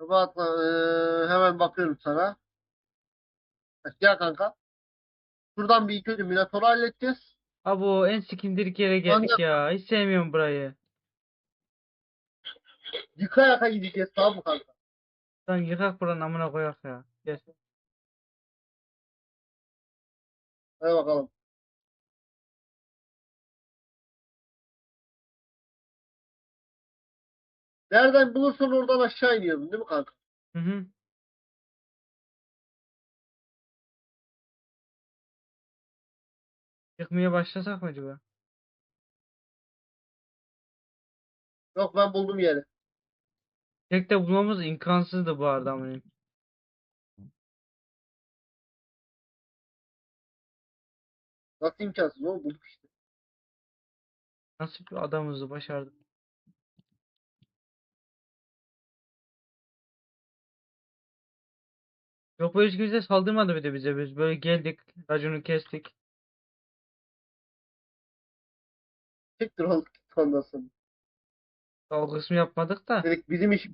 Bak, eee, hemen bakıyorum sana. Gel kanka. Şuradan bir ilk önce Minotaur'u halledeceğiz. Abi o en sikindirik yere geldik ya. Hiç sevmiyorum burayı. Yıka yaka gideceğiz tamam mı kanka? Lan yıkak buranın amına koyak ya. Gel. Hadi bakalım. Nereden bulursan oradan aşağı iniyordun değil mi kanka? Hı hı. Yıkmaya başlasak mı acaba? Yok ben buldum yeri. Tek de bulmamız imkansızdı bu arada amına. Nasıl imkansız oğlum bulduk işte. Nasıl bir adamızı başardık. Yok hiç kimse saldırmadı bir de bize. Biz böyle geldik. Raconu kestik. Çektir oğlum ondan sonra. O kısmı yapmadık da. Dedik bizim iş.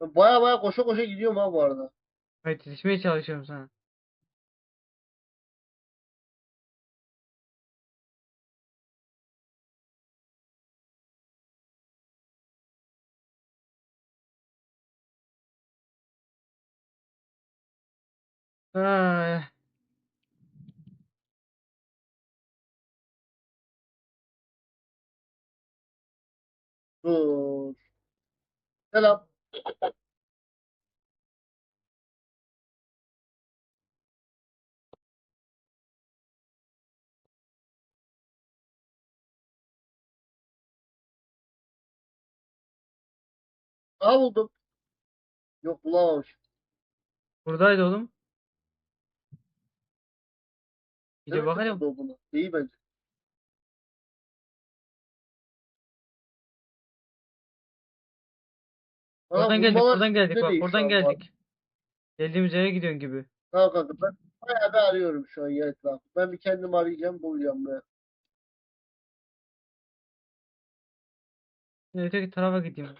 Baya baya koşa koşa gidiyorum ha bu arada. Evet yetişmeye çalışıyorum sana. Ay. Dur. Selam. Aha buldum. Yok bulamamış. Buradaydı oğlum. Bir de bakalım. olduğunu? İyi bence. Aa, Oradan geldik, bulmalar oradan geldik bak, değil şu oradan an bu arada. geldik. Geldiğimiz yere gidiyorsun gibi. Tamam kanka ben bayağı bir arıyorum şu an ya etrafı. Ben bir kendim arayacağım bulacağım be. Öteki tarafa gideyim.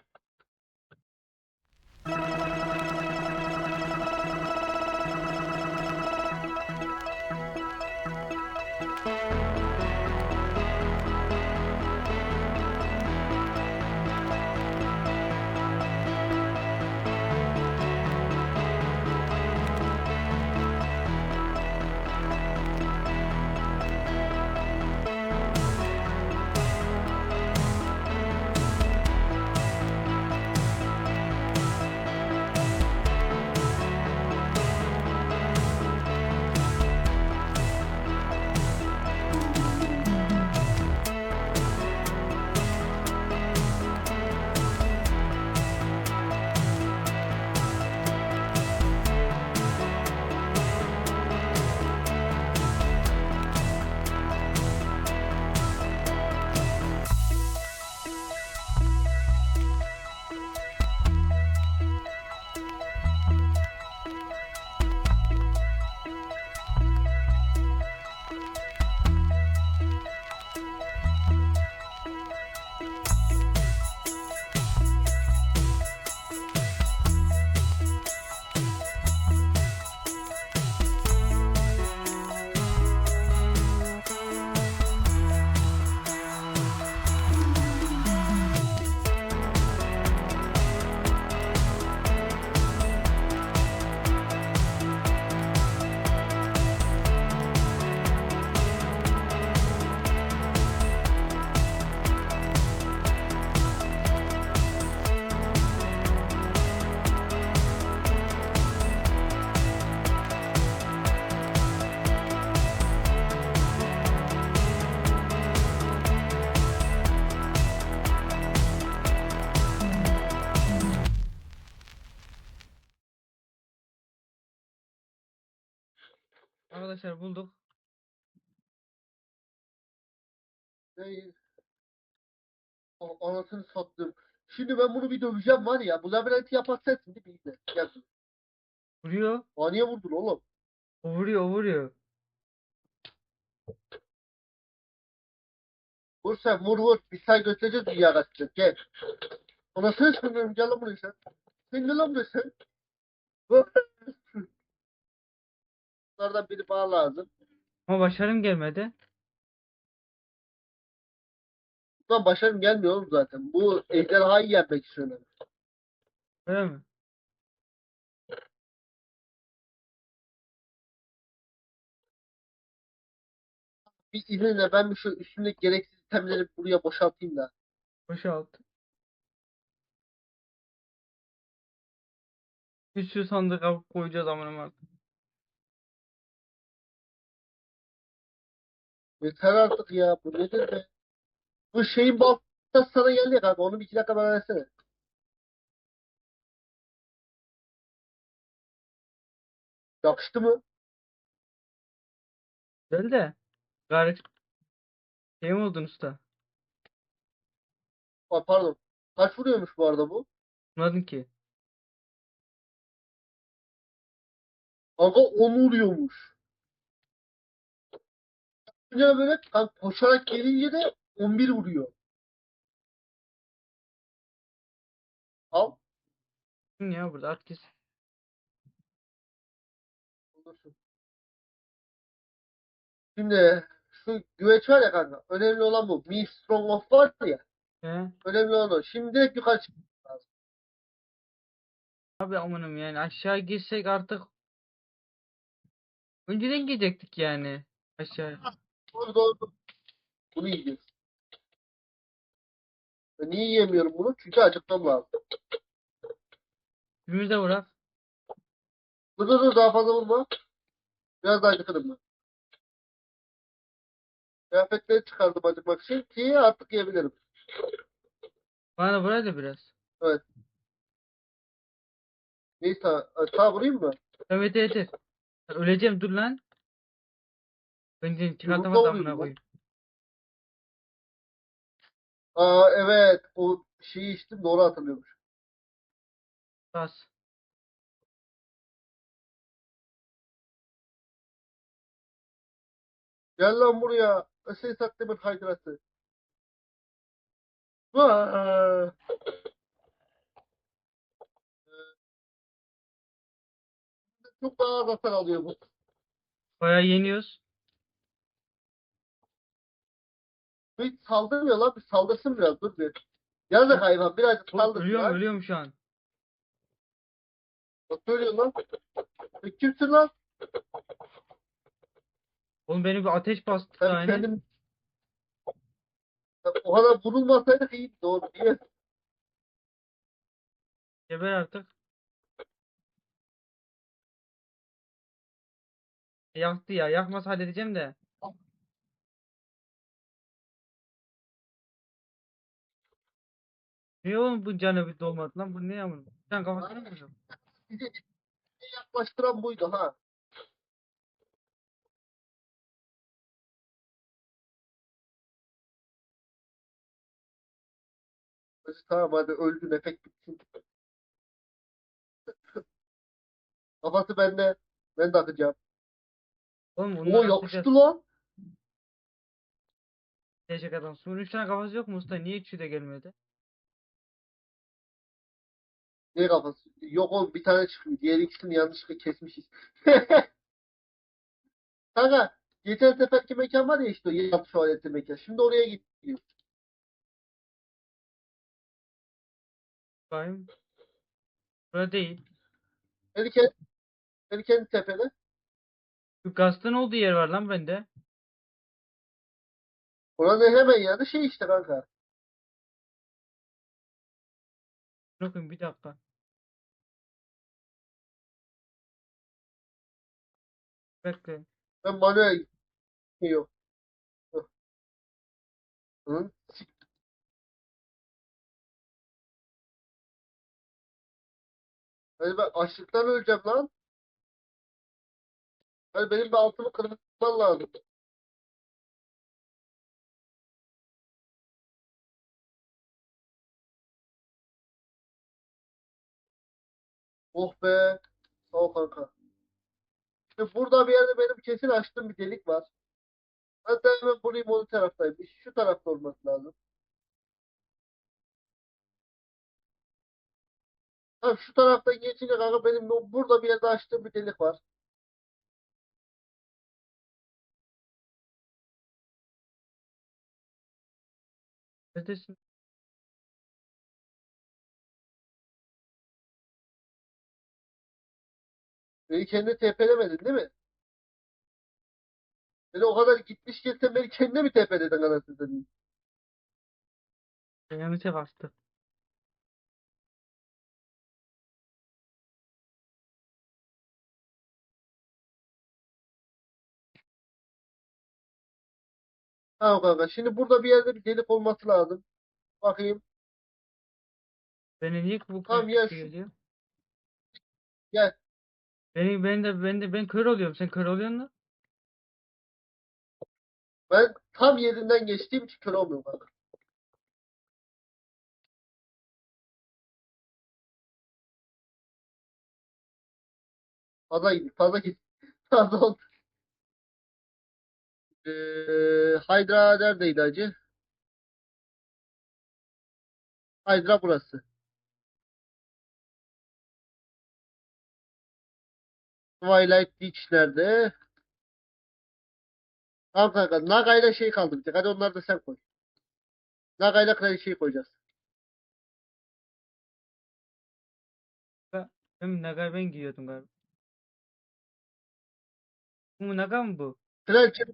Arkadaşlar bulduk. A- Anasını sattım. Şimdi ben bunu bir döveceğim var ya. Bu labirenti yapan sensin değil mi? Gel. Vuruyor. Aa niye vurdun oğlum? O vuruyor, o vuruyor. Vur sen vur vur. Bir say göstereceğiz dünya kaçacak. Gel. Anasını sanıyorum gel lan buraya sen. Sen gel lan buraya sen. Bunlardan biri bana lazım. Ama başarım gelmedi. Ulan başarım gelmiyor oğlum zaten. Bu ejderhayı yenmek istiyorum. Öyle mi? Bir izninle ben bir şu üstündeki gereksiz itemleri buraya boşaltayım da. Boşalt. Bir sürü sandık alıp koyacağız amına artık. Yeter artık ya. Bu nedir be? Bu şeyin baltası sana geldi ya kanka. Onu bir iki dakika bana versene. Yakıştı mı? Güzel de. Gayret. Şey mi oldun usta? Aa, pardon. Kaç vuruyormuş bu arada bu? Anladın ki. Kanka 10 vuruyormuş. Önce böyle koşarak gelince de 11 vuruyor. Al. Ya burada at kes. Olursun. Şimdi şu güveç var ya kanka. Önemli olan bu. Me Strong of var ya. He? Önemli olan o. Şimdi direkt yukarı çık. Abi amanım yani aşağı girsek artık önceden gidecektik yani aşağı. Doğru doğru. Bunu yiyeceğiz. Ben niye yiyemiyorum bunu? Çünkü acıkmam lazım. Birimiz de bırak. Dur dur dur daha fazla vurma. Biraz daha acıkırım ben. Kıyafetleri çıkardım acıkmak için ki artık yiyebilirim. Bana bırak da biraz. Neyse sağ, sağ vurayım mı? Evet evet evet. Öleceğim dur lan. Yumrukla çıkartamaz amına lan. koyayım. Aa evet o şeyi içtim doğru hatırlıyormuş. Bas. Gel lan buraya. Ösey saklamış haydrası. Vaa! Çok daha hasar alıyor bu. Bayağı yeniyoruz. Hiç saldırmıyor lan. Bir saldırsın biraz. Dur bir. Yazık hayvan. Birazcık saldırsın ölüyorum lan. ölüyorum şu an. Bak söylüyorsun lan. E, kimsin lan? Oğlum beni bir ateş bastı Ben yani. kendim... Ya, O kadar vurulmasaydık iyi. Doğru. Niye? Geber artık. Yaktı ya. Yakmasa halledeceğim de. Niye oğlum bu canı bir dolmadı lan? Bu ne yavrum? Sen kafasına mı? Bizi yaklaştıran buydu ha. Hadi Tamam hadi öldün efekt bitsin. Kafası bende. Ben de atacağım. Oğlum Oo bunlar yakıştı lan. Teşekkür ederim. Üç tane kafası yok mu usta? Niye üçü de gelmedi? Ne kafası? Yok oğlum bir tane çıkıyor. Diğer ikisini yanlışlıkla kesmişiz. Kanka geçen seferki mekan var ya işte o yat tuvaleti mekan. Şimdi oraya gidiyor. Bakayım. Burada değil. Beni kendi tepede. Şu gazete olduğu yer var lan bende. Oranın hemen yanı şey işte kanka. Bakın bir dakika. Bekle. Ben manuel yok. Hı? Hadi ben açlıktan öleceğim lan. Hadi benim bir altımı kırmam lazım. Oh be. Sağ ol kanka. İşte burada bir yerde benim kesin açtığım bir delik var. Hatta hemen bulayım onun taraftaymış. Şu tarafta olması lazım. Tamam şu taraftan geçince kanka benim bu- burada bir yerde açtığım bir delik var. Neredesin? Beni kendine TP'lemedin değil mi? Beni o kadar gitmiş gelsen beni kendine mi TP'ledin anasını satayım? Yanlışa bastım. Tamam kanka. Şimdi burada bir yerde bir delik olması lazım. Bakayım. Beni niye bu Tamam ya şu- geliyor? Gel. Beni ben de ben de ben kör oluyorum. Sen kör oluyorsun mu? Ben tam yerinden geçtiğim için kör olmuyorum kanka. Fazla git. Fazla git. Fazla oldu. Ee, Hydra neredeydi acı? Hydra burası. Twilight Beach nerede? Tamam kanka. Naga'yla şey kaldı bir tek. Hadi onları da sen koy. Naga'yla kraliçeyi koyacağız. Ben Naga ben giyiyordum galiba. Bu Naga mı bu? Kraliçe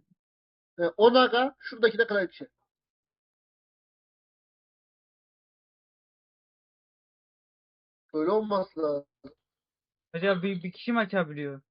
e, o Naga, şuradaki de kraliçe. Öyle olmaz lazım. Acaba bir, bir kişi mi açabiliyor?